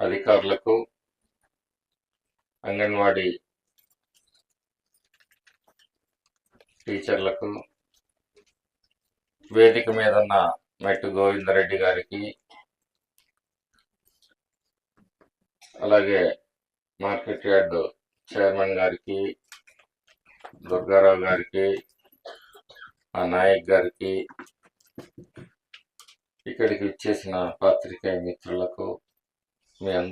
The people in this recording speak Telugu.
అధికారులకు అంగన్వాడీ టీచర్లకు వేదిక మీద ఉన్న మెట్టు గోవిందరెడ్డి గారికి అలాగే మార్కెట్ యార్డ్ చైర్మన్ గారికి దుర్గారావు గారికి ఆ నాయక్ గారికి ఇక్కడికి ఇచ్చేసిన పాత్రికేయ మిత్రులకు మీ అందరూ